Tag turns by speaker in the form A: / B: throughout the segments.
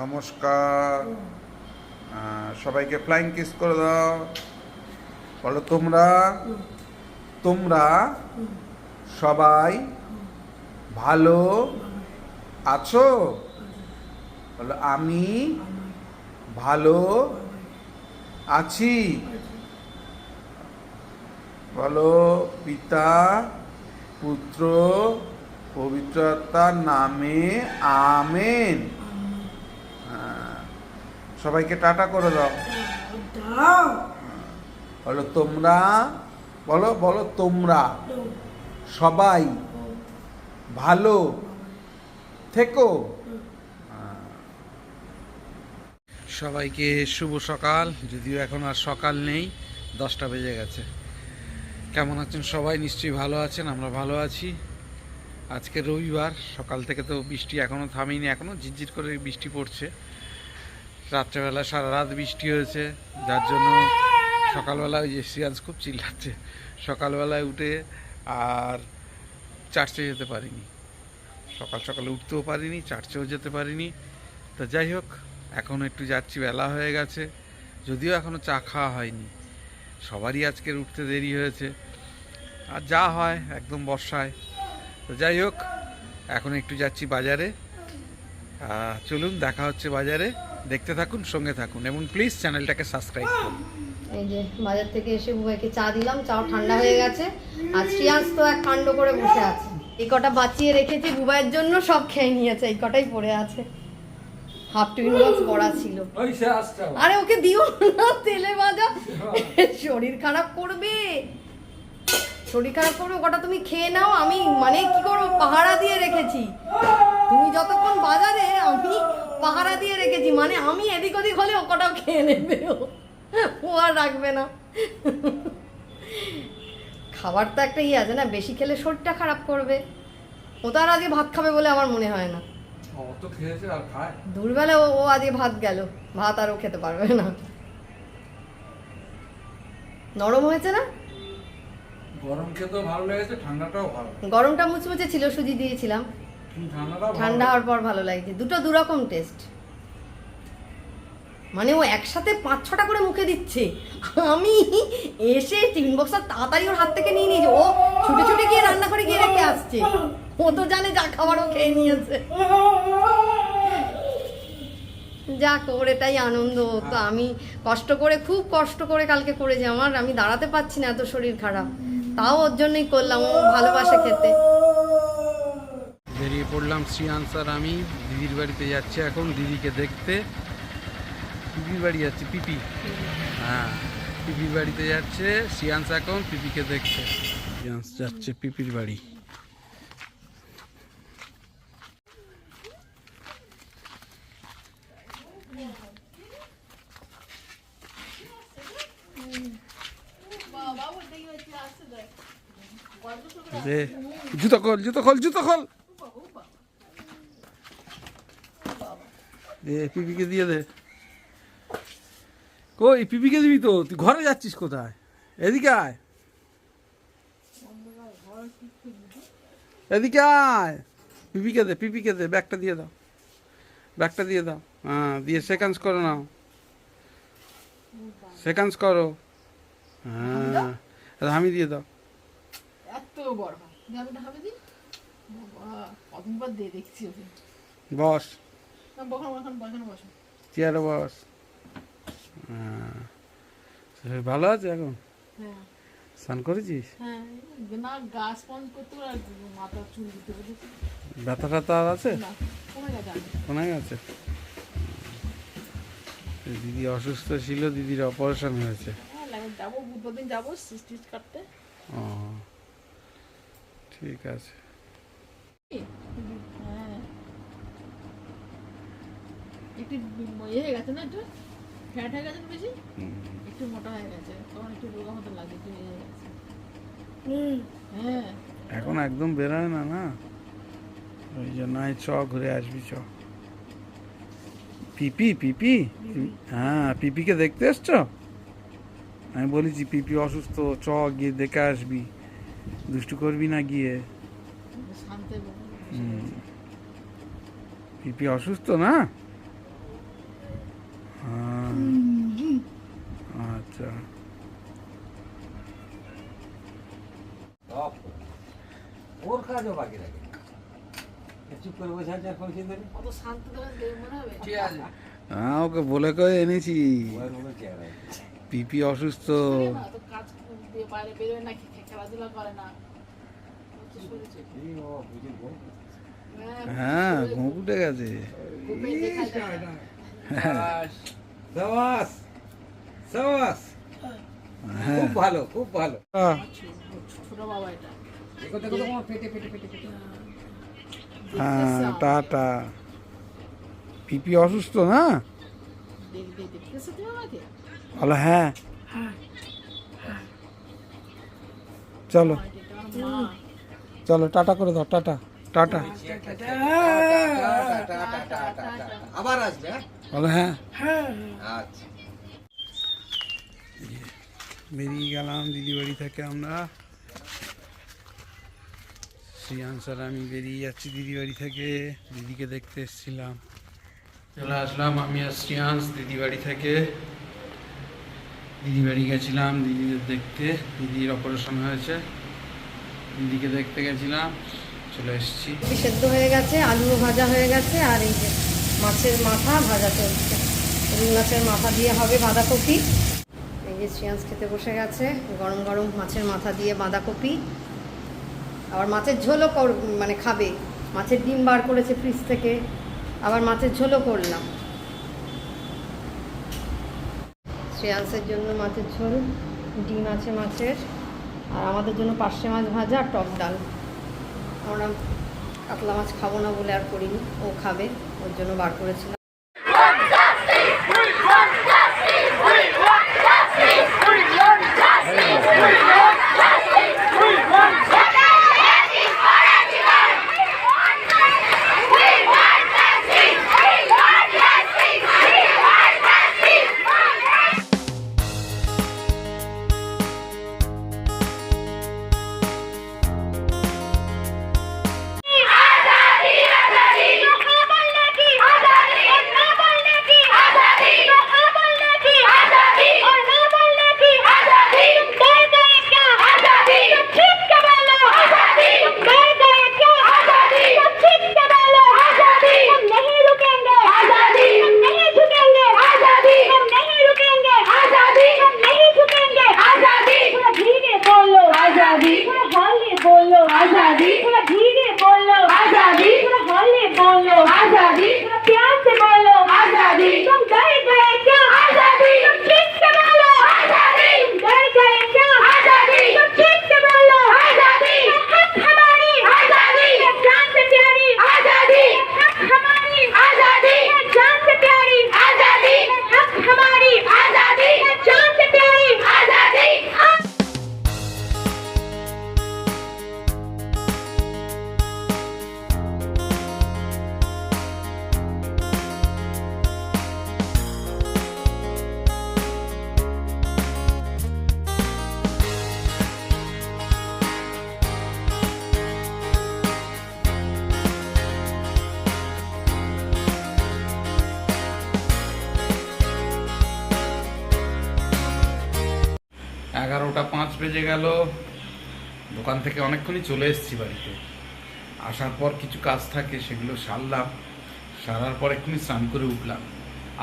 A: নমস্কার। সবাইকে flying kiss করে দাও। বলো, তোমরা? তোমরা সবাই ভালো আছো? বলো, আমি ভালো আছি। বলো, পিতা, পুত্র পবিত্রতার নামে আমেন। হ্যাঁ। সবাইকে টাটা করে দাও।
B: দাও
A: বলো তোমরা, বলো বলো তোমরা সবাই ভালো থেকো। সবাইকে শুভ সকাল। যদিও এখন আর সকাল নেই, দশটা বেজে গেছে। কেমন আছেন সবাই? নিশ্চয়ই ভালো আছেন, আমরা ভালো আছি। আজকে রবিবার, সকাল থেকে তো বৃষ্টি এখনও থামেনি এখনও ঝিরঝির করে বৃষ্টি পড়ছে। রাত্রেবেলা সারা রাত বৃষ্টি হয়েছে, যার জন্য সকালবেলা ওই যে সিয়ান্স খুব চিল্লাচ্ছে, সকালবেলায় উঠে আর চার্চে যেতে পারিনি। সকাল সকালে উঠতেও পারিনি, চার্চেও যেতে পারিনি। তো যাই হোক, এখন একটু যাচ্ছি, বেলা হয়ে গেছে, যদিও এখনও চা খাওয়া হয়নি। সবারই আজকের উঠতে দেরি হয়েছে। আর যা হয়, একদম বর্ষায়। তো যাই হোক এখন একটু যাচ্ছি বাজারে। চলুন দেখা হচ্ছে বাজারে। দেখতে থাকুন সঙ্গে থাকুন এবং প্লিজ চ্যানেলটাকে সাবস্ক্রাইব করুন।
B: এই যে বাজার থেকে এসে বুবাইকে চা দিলাম চাও ঠান্ডা হয়ে গেছে। আর শ্রিয়াংশ তো এক কাণ্ড করে বসে আছে। এই কটা বাঁচিয়ে রেখেছি বুবাইয়ের জন্য সব খেয়ে নিয়েছে এই কটাই পড়ে আছে। হাফ টিফিন বক্স বড়া ছিল। আরে ওকে দিও না তেলে ভাজা। শরীর খারাপ করবে। শরীর খারাপ করবে ওটা তুমি খেয়ে নাও আমি মানে কি করব পাহারা দিয়ে রেখেছি। তুমি যতক্ষণ বাজারে আমি পাহারা দিয়ে রেখেছি মানে আমি এদিক ওদিক হলে ও কটাও খেয়ে নেবে ও। আর রাখবে না। খাবার তো একটা ইয়ে আছে না বেশি খেলে শরীরটা খারাপ করবে। ও তো আর আজকে ভাত খাবে বলে আমার মনে হয় না। দুর্বেলা ও আজকে ভাত গেল ভাত আর ও খেতে পারবে না। নরম হয়েছে না?
A: গরম খেতেও ভালো লেগেছে ঠান্ডাটাও ভালো।
B: গরমটা মুচমুচে ছিল সুজি দিয়েছিলাম। ঠান্ডা হওয়ার পর ভালো লাগছে দুটো দুরকম টেস্ট মানে ও একসাথে পাঁচ ছটা করে মুখে দিচ্ছে। আমি এসে টিফিন বক্সটা তাড়াতাড়ি ওর হাত থেকে নিয়ে নিয়েছে। ও ছুটে ছুটে গিয়ে রান্না করে গিয়ে রেখে আসছে। ও তো জানে যা খাবারও খেয়ে নিয়েছে। যাক ওর এটাই আনন্দ। তো আমি কষ্ট করে খুব কষ্ট করে কালকে করেছি। আমার আমি দাঁড়াতে পারছি না এত শরীর খারাপ। তাও ওর জন্যই করলাম, ও ভালোবাসে খেতে।
A: বেরিয়ে পড়লাম শ্রী আনসার আমি। দিদির বাড়িতে যাচ্ছি এখন, দিদিকে দেখতে। পিপির বাড়ি যাচ্ছে, পিপি? হ্যাঁ পিপির বাড়িতে যাচ্ছে শ্রিয়াংশ এখন পিপিকে দেখছে। শ্রিয়াংশ যাচ্ছে পিপির বাড়ি। দে। জুতো খোল জুতো খোল জুতো খোল। দে, পিপিকে দিয়ে দে। কই, পিপিকে দিবি তো? তুই ঘরে যাচ্ছিস কোথায়? এদিকে আয়। এদিকে আয়। পিপিকে দে পিপিকে দে, ব্যাগটা দিয়ে দাও। ব্যাগটা দিয়ে দাও। হ্যাঁ দিয়ে সেকেন্ডস করো নাও। সেকেন্ডস করো। হ্যাঁ আমি দিয়ে দাও।
C: এত বড় হয়। আমি না হবে দি বাবা কতদিন পর দিয়ে দেখছি ওকে।
A: বস।
C: না, বসান বসান বসান বসান
A: চেয়ারে বস। হ্যাঁ। ভালো আছে এখন?
C: হ্যাঁ।
A: স্নান করেছিস?
C: হ্যাঁ না গাছ পঞ্চ করতে আর মাথা চুল দিতে বলেছি
A: ব্যথা ট্যাথা আর আছে?
C: কমে গেছে
A: দিদি অসুস্থ ছিল দিদির অপারেশন হয়েছে।
C: হ্যাঁ যাব বুধবার দিন যাব কাটতে।
A: ও। ঠিক আছে।
C: হ্যাঁ। একটু ইয়ে হয়ে গেছে না একটু? ফ্যাট হয়ে গেছে বেশি? একটু মোটা হয়ে গেছে। তখন একটু রোগা মতো লাগে একটু ইয়ে হয়ে গেছে। হ্যাঁ।
A: এখন একদম বেরোয় না না? ওই জন্য চ ঘুরে আসবি চ। পিপি? পিপি। হ্যাঁ পিপিকে দেখতে এসছো? আমি বলেছি পিপি অসুস্থ চ গিয়ে দেখে আসবি। দুষ্টু করবি না গিয়ে? পিপি অসুস্থ না? হ্যাঁ। আচ্ছা।
D: ওর কাজও বাকি রাখে চুপ করে বসে আছে আর পৌঁছে দেবে
C: কত শান্ত দেবেন দেখে মনে হবে
D: ঠিক আছে।
A: হ্যাঁ ওকে বলে করে এনেছি। পিপি অসুস্থ।
C: কাজ বাইরে বেরোয় না খে- খেলাধুলা করে না।
A: হ্যাঁ ঘুম উঠে গেছে। হ্যাঁ।
D: খুব ভালো খুব ভালো।
A: হ্যাঁ। টাটা। পিপি অসুস্থ না? বলো হ্যাঁ। চলো। চলো টাটা করে দাও টাটা টাটা।
D: আবার আসবে হ্যাঁ?
A: বলো হ্যাঁ।
D: আচ্ছা।
A: বেরিয়ে গেলাম দিদি বাড়ি থেকে আমরা। শ্রিয়াংশ আর আমি বেরিয়ে যাচ্ছি দিদি বাড়ি থেকে। দিদিকে দেখতে এসেছিলাম। চলে আসলাম আমি আর শ্রিয়াংশ দিদি বাড়ি থেকে। দিদি বাড়ি গেছিলাম, দিদিদের দেখতে, দিদির অপারেশন হয়েছে। দিদিকে দেখতে গেছিলাম, চলে এসেছি।
B: সেদ্ধ হয়ে গেছে, আলুও ভাজা হয়ে গেছে, আর এই যে মাছের মাথা ভাজা চলছে। রুই মাছের মাথা দিয়ে হবে বাঁধাকপি। এই যে শ্রিয়াংশ খেতে বসে গেছে, গরম গরম মাছের মাথা দিয়ে বাঁধাকপি। আবার মাছের ঝোলও মানে খাবে। মাছের ডিম বার করেছে ফ্রিজ থেকে, আবার মাছের ঝোলও করলাম। শ্রেয়াংসের জন্য মাছের ঝোল, ডিম আছে মাছের, আর আমাদের জন্য পার্শে মাছ ভাজা আর টক ডাল। আমরা কাতলা মাছ খাব না বলে আর করিনি, ও খাবে, ওর জন্য বার করেছিলাম।
A: বেজে গেল। দোকান থেকে অনেকক্ষণই চলে এসেছি বাড়িতে। আসার পর কিছু কাজ থাকে, সেগুলো সারলাম। সারার পর এক্ষুনি স্নান করে উঠলাম।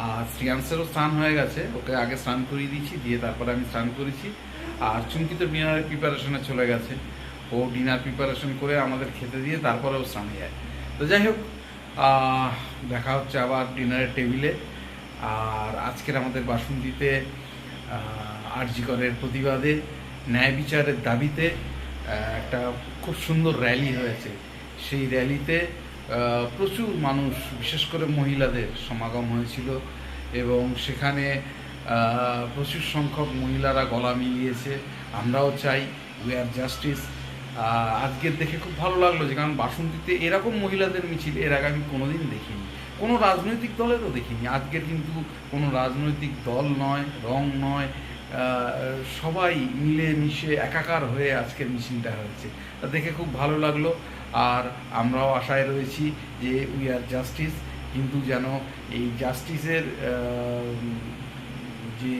A: আর শ্রিয়াংসেরও স্নান হয়ে গেছে, ওকে আগে স্নান করিয়ে দিয়েছি, দিয়ে তারপরে আমি স্নান করেছি। আর চুমকি তো ডিনারের প্রিপারেশনে চলে গেছে। ও ডিনার প্রিপারেশন করে আমাদের খেতে দিয়ে তারপরে ও স্নানে যায়। তো যাই হোক দেখা হচ্ছে আবার ডিনারের টেবিলে। আর আজকের আমাদের বাসন্তীতে আরজিকরের প্রতিবাদে। ন্যায় বিচারের দাবিতে একটা খুব সুন্দর র্যালি হয়েছে। সেই র্যালিতে প্রচুর মানুষ, বিশেষ করে মহিলাদের সমাগম হয়েছিল এবং সেখানে প্রচুর সংখ্যক মহিলারা গলা মিলিয়েছে। আমরাও চাই উই আর জাস্টিস আজকের দেখে খুব ভালো লাগল যে, কারণ বাসন্তীতে এরকম মহিলাদের মিছিল এর আগে আমি কোনোদিন দেখিনি। কোনো রাজনৈতিক দলেরও দেখিনি। আজকের কিন্তু কোনো রাজনৈতিক দল নয়, রং নয় সবাই মিলে মিশে একাকার হয়ে আজকের মিছিলটা হয়েছে। তা দেখে খুব ভালো লাগল। আর আমরাও আশায় রয়েছি যে উই আর জাস্টিস কিন্তু যেন এই জাস্টিসের যে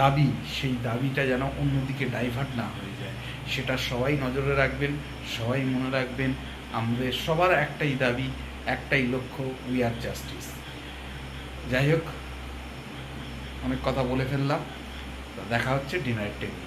A: দাবি, সেই দাবিটা যেন অন্যদিকে ডাইভার্ট না হয়ে যায়। সেটা সবাই নজরে রাখবেন, সবাই মনে রাখবেন, আমাদের সবার একটাই দাবি, একটাই লক্ষ্য উই আর জাস্টিস যাই হোক, অনেক কথা বলে ফেললাম। দেখা হচ্ছে ডিনার টেবিলে।